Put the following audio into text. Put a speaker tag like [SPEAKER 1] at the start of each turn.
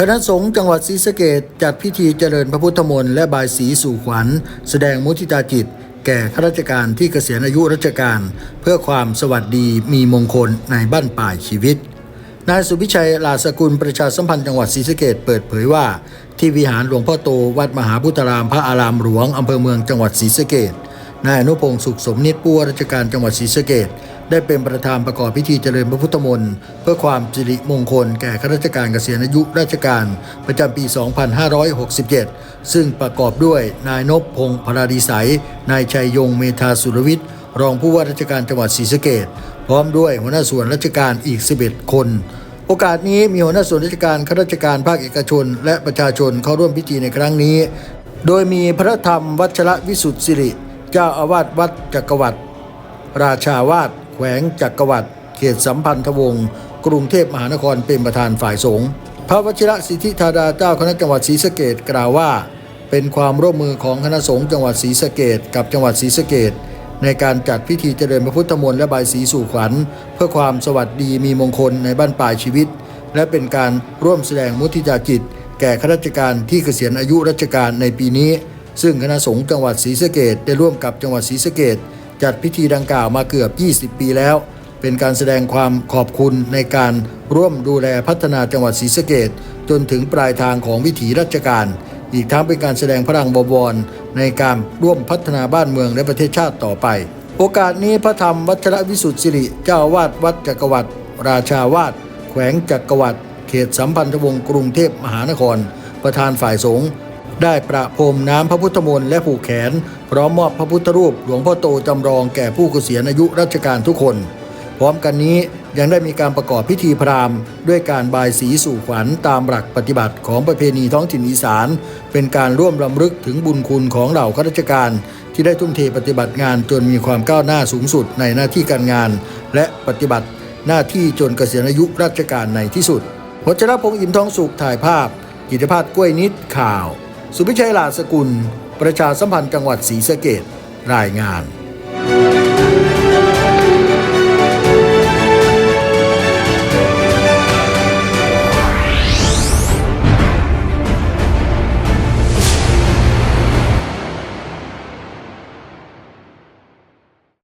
[SPEAKER 1] คณะสงฆ์จังหวัดศรีสะเกดจัดพิธีเจริญพระพุทธมนต์และบายสีสู่ขวัญ แสดงมุทิตาจิต แก่ข้าราชการที่เกษียณอายุราชการ เพื่อความสวัสดีมีมงคลในบ้านปลายชีวิตนายสุพิชัยลาสกุลประชาสัมพันธ์จังหวัดศรีสะเกดเปิดเผยว่า ที่วิหารหลวงพ่อโตวัดมหาพุทธารามพระอารามหลวงอำเภอเมืองจังหวัดศรีสะเกดนายอนุพงศ์สุขสมนิตผู้ว่าราชการจังหวัดศรีสะเกด ได้เป็นประธานประกอบพิธีเจริญพระพุทธมนต์เพื่อความสิริมงคลแก่ข้าราชการเกษียณอายุราชการ ประจำปี 2567 ซึ่งประกอบด้วยนายนพพงศ์พราดีสัยนายชัยยงเมธาสุรวิทย์ รองผู้ว่าราชการจังหวัดศรีสะเกดพร้อมด้วยหัวหน้าส่วนราชการอีก 11 คน โอกาสนี้มีหัวหน้าส่วนราชการข้าราชการภาคเอกชน และประชาชนเข้าร่วมพิธีในครั้งนี้ โดยมีพระธรรมวัชระวิสุทธิสิริ เจ้าอาวาสวัดจักรวรรดิราชาวาส แขวงจักรวรรดิเขตสัมพันธวงศ์กรุงเทพมหานครเป็นประธานฝ่ายสงฆ์พระวชิระสิทธิธาดาเจ้าคณะจังหวัดศรีสะเกดกล่าวว่า เป็นความร่วมมือของคณะสงฆ์จังหวัดศรีสะเกดกับจังหวัดศรีสะเกดในการจัดพิธีเจริญพระพุทธมนต์และใบสีสู่ขวัญ เพื่อความสวัสดีมีมงคลในบ้านปลายชีวิต และเป็นการร่วมแสดงมุทิตาจิต แก่ข้าราชการที่เกษียณอายุราชการในปีนี้ ซึ่งคณะสงฆ์จังหวัดศรีสะเกดได้ร่วมกับจังหวัดศรีสะเกด จัดพิธีดังกล่าวมาเกือบ 20 ปีแล้ว เป็นการแสดงความขอบคุณในการร่วมดูแลพัฒนาจังหวัดศรีสะเกดจนถึงปลายทางของวิถีราชการ อีกทั้งเป็นการแสดงพลังบวรในการร่วมพัฒนาบ้านเมืองและประเทศชาติต่อไป โอกาสนี้พระธรรมวัชรวิสุทธิสิริเจ้าวาดวัดจักรวรรดิราชาวาสแขวงจักรวรรดิเขตสัมพันธวงศ์กรุงเทพมหานคร ประธานฝ่ายสงฆ์ ได้ประพรมน้ำพระพุทธมนต์และผูกแขน พร้อมมอบพระพุทธรูปหลวงพ่อโตจำลองแก่ผู้เกษียณอายุราชการทุกคน พร้อมกันนี้ยังได้มีการประกอบพิธีพราหมณ์ ด้วยการบายสีสู่ขวัญตามหลักปฏิบัติของประเพณีท้องถิ่นอีสาน เป็นการร่วมรำลึกถึงบุญคุณของเหล่าข้าราชการ ที่ได้ทุ่มเทปฏิบัติงานจนมีความก้าวหน้าสูงสุดในหน้าที่การงาน และปฏิบัติหน้าที่จนเกษียณอายุราชการในที่สุดวัชรพงศ์อิ่มทองสุขถ่ายภาพกิตภาพกล้วยนิดข่าว สุพิชัยลาสกุล ประชาสัมพันธ์จังหวัดศรีสะเกดรายงาน